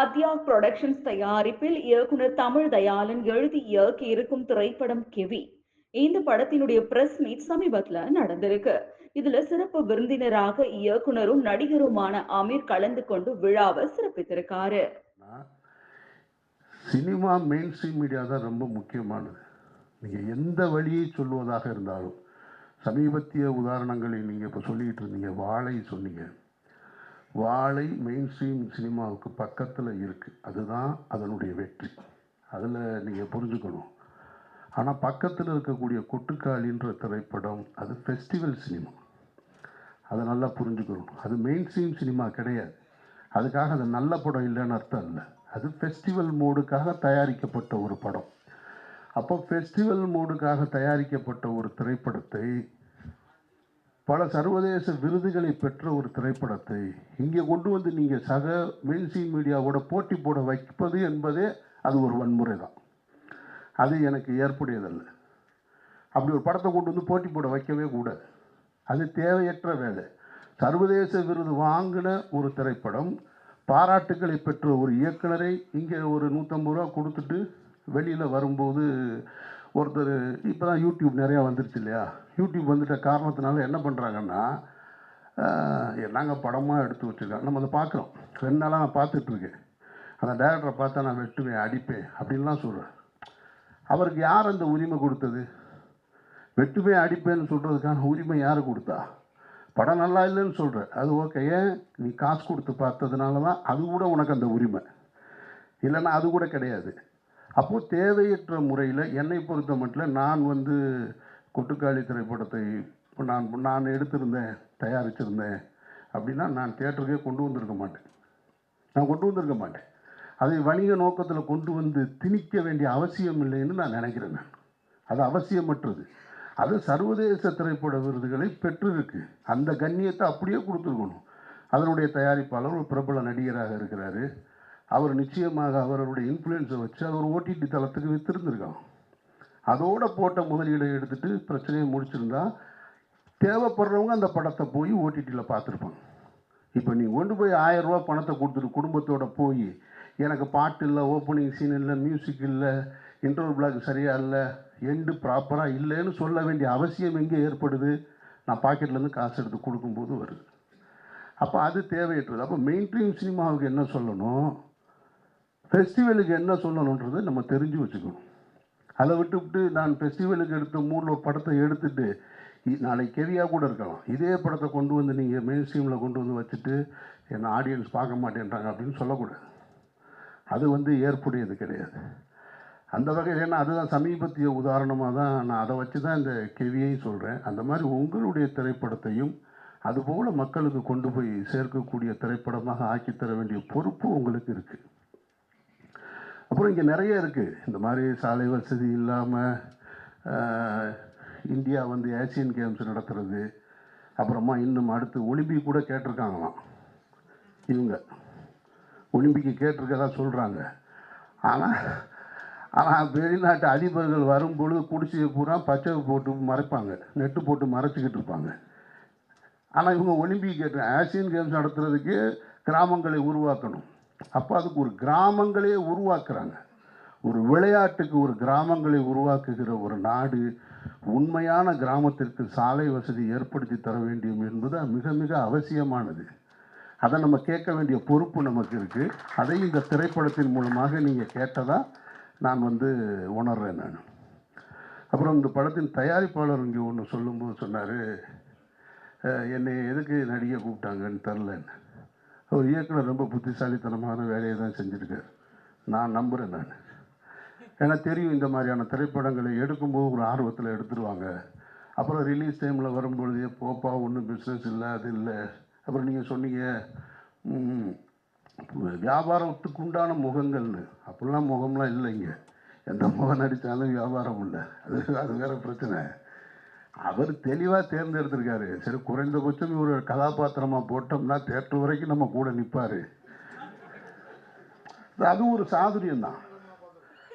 அத்யாக் productions தயாரிப்பில் இயக்குனர் தமிழ் தயாளன் எழுதி இயக்கி இருக்கும் திரைப்படம் கெவி. இந்த படத்தினுடைய பிரஸ் மீட் சமீபத்துல நடந்திருக்கு. இதுல சிறப்பு விருந்தினராக இயக்குனரும் நடிகருமான அமீர் கலந்து கொண்டு விழாவை சிறப்பித்திருக்காரு. சினிமா மெயின் ஸ்ட்ரீம் மீடியா தான் ரொம்ப முக்கியமானது. நீங்கள் எந்த வழியை சொல்வதாக இருந்தாலும் சமீபத்திய உதாரணங்களை நீங்கள் இப்போ சொல்லிக்கிட்டு இருந்தீங்க வாழை சொன்னீங்க. வாழை மெயின் ஸ்ட்ரீம் சினிமாவுக்கு பக்கத்தில் இருக்குது அதுதான் அதனுடைய வெற்றி. அதில் நீங்கள் புரிஞ்சுக்கணும். ஆனால் பக்கத்தில் இருக்கக்கூடிய கொட்டுக்காளின்ற திரைப்படம் அது ஃபெஸ்டிவல் சினிமா அதை நல்லா புரிஞ்சுக்கணும். அது மெயின் ஸ்ட்ரீம் சினிமா கிடையாது. அதுக்காக அது நல்ல படம் இல்லைன்னு அர்த்தம் இல்லை. அது ஃபெஸ்டிவல் மோடுக்காக தயாரிக்கப்பட்ட ஒரு படம். அப்போ ஃபெஸ்டிவல் மோடுக்காக தயாரிக்கப்பட்ட ஒரு திரைப்படத்தை பல சர்வதேச விருதுகளை பெற்ற ஒரு திரைப்படத்தை இங்கே கொண்டு வந்து நீங்கள் சக மெயின்ஸ்ட்ரீம் மீடியாவோட போட்டி போட வைப்பது என்பதே அது ஒரு வன்முறை தான் அது எனக்கு ஏற்புடையதல்ல. அப்படி ஒரு படத்தை கொண்டு வந்து போட்டி போட வைக்கவே கூடாது. அது தேவையற்ற வேலை. சர்வதேச விருது வாங்கின ஒரு திரைப்படம் பாராட்டுக்களை பெற்ற ஒரு இயக்குனரை இங்கே ஒரு நூற்றம்பது ரூபா கொடுத்துட்டு வெளியில் வரும்போது ஒருத்தர் இப்போ தான் யூடியூப் நிறையா வந்துருச்சு இல்லையா? யூடியூப் வந்துட்ட காரணத்தினால என்ன பண்ணுறாங்கன்னா நாங்கள் படமாக எடுத்து வச்சுருக்கோம் நம்ம அதை பார்க்குறோம். ரெண்டு நாளாக நான் பார்த்துட்ருக்கேன் அந்த டேரக்டரை பார்த்தா நான் வெட்டுவேன் அடிப்பேன் அப்படின்லாம் சொல்கிறேன் அவருக்கு யார் அந்த உரிமை கொடுத்தது? வெட்டுமே அடிப்பேன்னு சொல்கிறதுக்கான உரிமை யார் கொடுத்தா? படம் நல்லா இல்லைன்னு சொல்கிற அது ஓகே ஏன்? நீ காசு கொடுத்து பார்த்ததுனால தான் அது கூட உனக்கு அந்த உரிமை. இல்லைன்னா அது கூட கிடையாது. அப்போது தேவையற்ற முறையில் என்னை பொறுத்த மட்டும் நான் வந்து கொட்டுக்காளி திரைப்படத்தை நான் நான் எடுத்திருந்தேன் தயாரிச்சிருந்தேன் அப்படின்னா நான் தேட்டருக்கே கொண்டு வந்திருக்க மாட்டேன். நான் கொண்டு வந்திருக்க மாட்டேன். அதை வணிக நோக்கத்தில் கொண்டு வந்து திணிக்க வேண்டிய அவசியம் இல்லைன்னு நான் நினைக்கிறேன் நான். அது அவசியமற்றது. அது சர்வதேச திரைப்பட விருதுகளை பெற்றிருக்கு. அந்த கண்ணியத்தை அப்படியே கொடுத்துருக்கணும். அதனுடைய தயாரிப்பாளர் ஒரு பிரபல நடிகராக இருக்கிறாரு. அவர் நிச்சயமாக அவருடைய இன்ஃப்ளூயன்ஸை வச்சு அவர் ஓடிடி தளத்துக்கு வித்திருந்திருக்கான் அதோட போட்ட முதலீடை எடுத்துட்டு பிரச்சனையை முடிச்சிருந்தா தேவைப்படுறவங்க அந்த படத்தை போய் ஓடிடியில் பார்த்துருப்பாங்க. இப்போ நீ கொண்டு போய் ஆயிரம் ரூபா பணத்தை கொடுத்துட்டு குடும்பத்தோட போய் எனக்கு பாட்டு இல்லை ஓப்பனிங் சீன் இல்லை மியூசிக் இல்லை இன்டர்வல் பிளாக் சரியாக இல்லை எண்டு ப்ராப்பராக இல்லைன்னு சொல்ல வேண்டிய அவசியம் எங்கே ஏற்படுது? நான் பாக்கெட்லேருந்து காசு எடுத்து கொடுக்கும்போது வருது. அப்போ அது தேவையற்றது. அப்போ மெயின் சினிமாவுக்கு என்ன சொல்லணும்? ஃபெஸ்டிவலுக்கு என்ன சொல்லணுன்றது நம்ம தெரிஞ்சு வச்சுக்கணும். அதை விட்டுவிட்டு நான் ஃபெஸ்டிவலுக்கு எடுத்த மூணில் படத்தை எடுத்துட்டு நாளைக்கு கெவியாக கூட இருக்கலாம். இதே படத்தை கொண்டு வந்து நீங்கள் மெயின் ஸ்ட்ரீமில் கொண்டு வந்து வச்சுட்டு என்னை ஆடியன்ஸ் பார்க்க மாட்டேன்றாங்க அப்படின்னு சொல்லக்கூடாது. அது வந்து ஏற்புடையது கிடையாது. அந்த வகையில் ஏன்னா அதுதான் சமீபத்திய உதாரணமாக தான் நான் அதை வச்சு தான் இந்த கெவியையும் சொல்கிறேன் அந்த மாதிரி உங்களுடைய திரைப்படத்தையும் அதுபோல் மக்களுக்கு கொண்டு போய் சேர்க்கக்கூடிய திரைப்படமாக ஆக்கித்தர வேண்டிய பொறுப்பு உங்களுக்கு இருக்குது அப்புறம் இங்கே நிறைய இருக்குது இந்த மாதிரி சாலை வசதி இல்லாமல் இந்தியா வந்து ஏசியன் கேம்ஸ் நடத்துறது. அப்புறமா இன்னும் அடுத்து ஒலிம்பிக் கூட கேட்டிருக்காங்களாம். இவங்க. ஒலிம்பிக்கு கேட்டிருக்கதா சொல்கிறாங்க ஆனால் ஆனால் வெளிநாட்டு அதிபர்கள் வரும்பொழுது குடிசையை பூரா பச்சை போட்டு மறைப்பாங்க. நெட்டு போட்டு மறைச்சிக்கிட்டு இருப்பாங்க. ஆனால் இவங்க ஒலிம்பிக் கேட்டு ஆசியன் கேம்ஸ் நடத்துறதுக்கு கிராமங்களை உருவாக்கணும். அப்போ அதுக்கு ஒரு கிராமங்களே உருவாக்குறாங்க. ஒரு விளையாட்டுக்கு ஒரு கிராமங்களை உருவாக்குகிற ஒரு நாடு உண்மையான கிராமத்திற்கு சாலை வசதி ஏற்படுத்தி தர வேண்டும் என்பது மிக மிக அவசியமானது. அதை நம்ம கேட்க வேண்டிய பொறுப்பு நமக்கு இருக்குது அதை இந்த திரைப்படத்தின் மூலமாக நீங்கள் கேட்டதாக நான் வந்து உணர்றேன் நான். அப்புறம் இந்த படத்தின் தயாரிப்பாளர் இங்கே ஒன்று சொல்லும்போது சொன்னார் என்னை எதுக்கு நடிகை கூப்பிட்டாங்கன்னு தெரிலன்னு ஒரு இயக்குனர் ரொம்ப புத்திசாலித்தனமான வேலையை தான் செஞ்சுருக்கார் நான் நம்புகிறேன் நான். ஏன்னா தெரியும் இந்த மாதிரியான திரைப்படங்களை எடுக்கும்போது ஒரு ஆர்வத்தில் எடுத்துருவாங்க. அப்புறம் ரிலீஸ் டைமில் வரும்பொழுதே போப்பா ஒன்றும் பிஸ்னஸ் இல்லை அது இல்லை. அப்புறம் நீங்கள் சொன்னீங்க வியாபாரத்துக்கு உண்டான முகங்கள்னு. அப்படிலாம் முகம்லாம் இல்லைங்க. எந்த முகம் நடித்தாலும் வியாபாரம் இல்லை. அது அது வேறு பிரச்சனை. அவர் தெளிவாக தேர்ந்தெடுத்திருக்காரு. சரி குறைந்தபட்சம் ஒரு கதாபாத்திரமாக போட்டோம்னா தேட்டர் வரைக்கும் நம்ம கூட நிற்பார் அது ஒரு சாதுரியம் தான்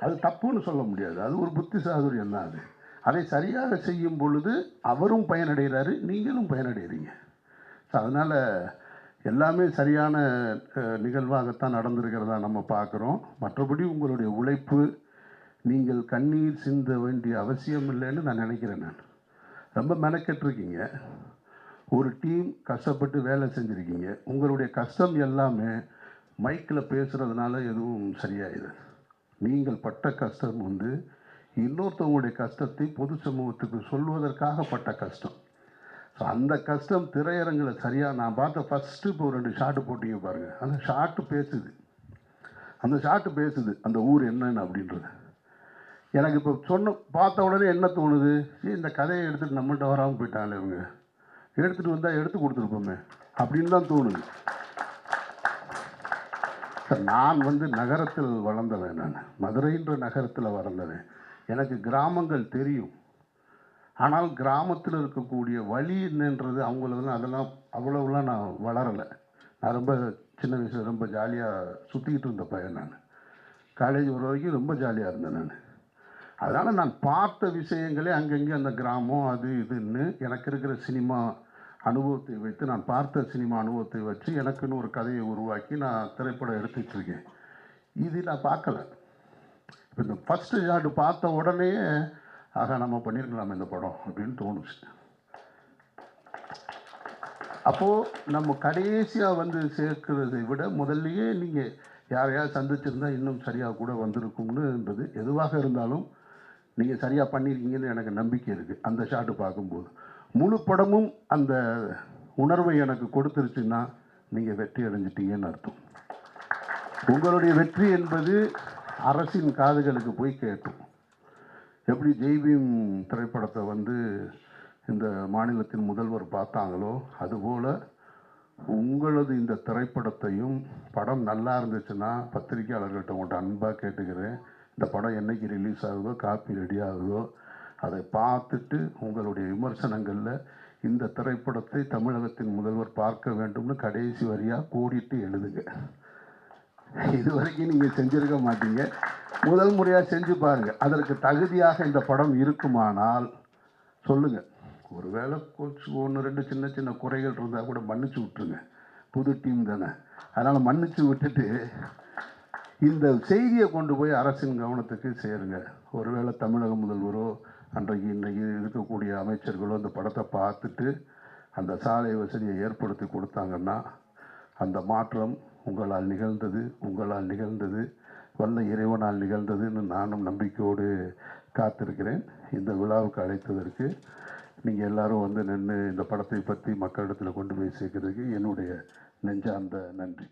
அது தப்புன்னு சொல்ல முடியாது. அது ஒரு புத்தி சாதுரியம் தான் அது. அதை சரியாக செய்யும் பொழுது அவரும் பயனடைகிறாரு நீங்களும் பயனடைகிறீங்க. ஸோ அதனால் எல்லாமே சரியான நிகழ்வாகத்தான் நடந்திருக்கிறதா நம்ம பார்க்குறோம். மற்றபடி உங்களுடைய உழைப்பு நீங்கள் கண்ணீர் சிந்த வேண்டிய அவசியம் இல்லைன்னு நான் நினைக்கிறேன் நான். ரொம்ப மெனக்கெட்டுருக்கீங்க. ஒரு டீம் கஷ்டப்பட்டு வேலை செஞ்சுருக்கீங்க. உங்களுடைய கஷ்டம் எல்லாமே மைக்கில் பேசுகிறதுனால எதுவும் சரியாயிது நீங்கள் பட்ட கஷ்டம் வந்து இன்னொருத்தவங்களுடைய கஷ்டத்தை பொது சமூகத்துக்கு சொல்வதற்காக பட்ட கஷ்டம். ஸோ அந்த கஷ்டம் திரையரங்கில் சரியாக நான் பார்த்த ஃபஸ்ட்டு இப்போ ரெண்டு ஷாட்டு போட்டீங்க பாருங்கள் அந்த ஷாட்டு பேசுது. அந்த ஷாட்டு பேசுது. அந்த ஊர் என்னென்னு அப்படின்றது. எனக்கு இப்போ சொன்ன பார்த்த உடனே என்ன தோணுது? "ஏய், இந்த கதையை எடுத்துகிட்டு நம்மள்ட்ட வராமல் போயிட்டாங்களே இவங்க. எடுத்துகிட்டு வந்தால் எடுத்து கொடுத்துருப்போமே அப்படின்னு தான் தோணுது. சார் நான் வந்து நகரத்தில் வளர்ந்தவன் நான். மதுரைன்ற நகரத்தில் வளர்ந்தவன். எனக்கு கிராமங்கள் தெரியும். ஆனால் கிராமத்தில் இருக்கக்கூடிய வழி என்னன்றது அவங்களதெல்லாம் அதெல்லாம் அவ்வளவுலாம் நான் வளரலை. நான் ரொம்ப சின்ன வயசில் ரொம்ப ஜாலியாக சுற்றிக்கிட்டு இருந்த பையன் நான். காலேஜ் வர வரைக்கும் ரொம்ப ஜாலியாக இருந்தேன் நான். அதனால் நான் பார்த்த விஷயங்களே அங்கங்கே அந்த கிராமம் அது இதுன்னு எனக்கு இருக்கிற சினிமா அனுபவத்தை வைத்து நான் பார்த்த சினிமா அனுபவத்தை வச்சு எனக்குன்னு ஒரு கதையை உருவாக்கி நான் திரைப்படம் எடுத்துட்ருக்கேன் இது நான் பார்க்கல. இப்போ இந்த ஃபஸ்ட்டு ஷாட்டு பார்த்த உடனே ஆகா நம்ம பண்ணியிருக்கலாம் இந்த படம் அப்படின்னு தோணுச்சு. அப்போது நம்ம கடைசியாக வந்து சேர்க்கிறதை விட முதல்லையே நீங்கள் யாரையாவது சந்திச்சிருந்தா இன்னும் சரியாக கூட வந்திருக்கும்னு என்பது எதுவாக இருந்தாலும் நீங்கள் சரியாக பண்ணியிருக்கீங்கன்னு எனக்கு நம்பிக்கை இருக்குது அந்த ஷாட்டு பார்க்கும்போது. முழு படமும் அந்த உணர்வை எனக்கு கொடுத்துருச்சுன்னா நீங்கள் வெற்றி அடைஞ்சிட்டீங்கன்னு அர்த்தம். உங்களுடைய வெற்றி என்பது அரசின் காதுகளுக்கு போய் கேட்கும் எப்படி ஜெய்பீம் திரைப்படத்தை வந்து இந்த மாநிலத்தின் முதல்வர் பார்த்தாங்களோ அதுபோல் உங்களது இந்த திரைப்படத்தையும் படம் நல்லா இருந்துச்சுன்னா பத்திரிகையாளர்கள்ட்ட உங்கள்கிட்ட அன்பாக கேட்டுக்கிறேன். இந்த படம் என்றைக்கு ரிலீஸ் ஆகுதோ காப்பி ரெடி ஆகுதோ அதை பார்த்துட்டு உங்களுடைய விமர்சனங்களில் இந்த திரைப்படத்தை தமிழகத்தின் முதல்வர் பார்க்க வேண்டும்னு கடைசி வரியாக கோடிட்டு எழுதுங்க. இது வரைக்கும் நீங்கள் செஞ்சுருக்க மாட்டீங்க. முதல் முறையாக செஞ்சு பாருங்கள் அதற்கு தகுதியாக இந்த படம் இருக்குமானால் சொல்லுங்கள் ஒருவேளை கொஞ்சம் ஒன்று ரெண்டு சின்ன சின்ன குறைகள் இருந்தால் கூட மன்னிச்சு விட்டுருங்க. புது டீம் தானே. அதனால் மன்னிச்சு விட்டுட்டு இந்த செய்தியை கொண்டு போய் அரசின் கவனத்துக்கு சேருங்க. ஒருவேளை தமிழக முதல்வரோ அன்றைக்கு இன்றைக்கு இருக்கக்கூடிய அமைச்சர்களோ அந்த படத்தை பார்த்துட்டு அந்த சாலை வசதியை ஏற்படுத்தி கொடுத்தாங்கன்னா அந்த மாற்றம் உங்களால் நிகழ்ந்தது உங்களால் நிகழ்ந்தது வல்ல இறைவனால் நிகழ்ந்ததுன்னு நானும் நம்பிக்கையோடு காத்திருக்கிறேன். இந்த விழாவுக்கு அழைத்ததற்கு நீங்கள் எல்லாரும் வந்து நின்று இந்த படத்தை பற்றி மக்களிடத்தில் கொண்டு போய் சேர்க்கிறதுக்கு என்னுடைய நெஞ்சார்ந்த நன்றி.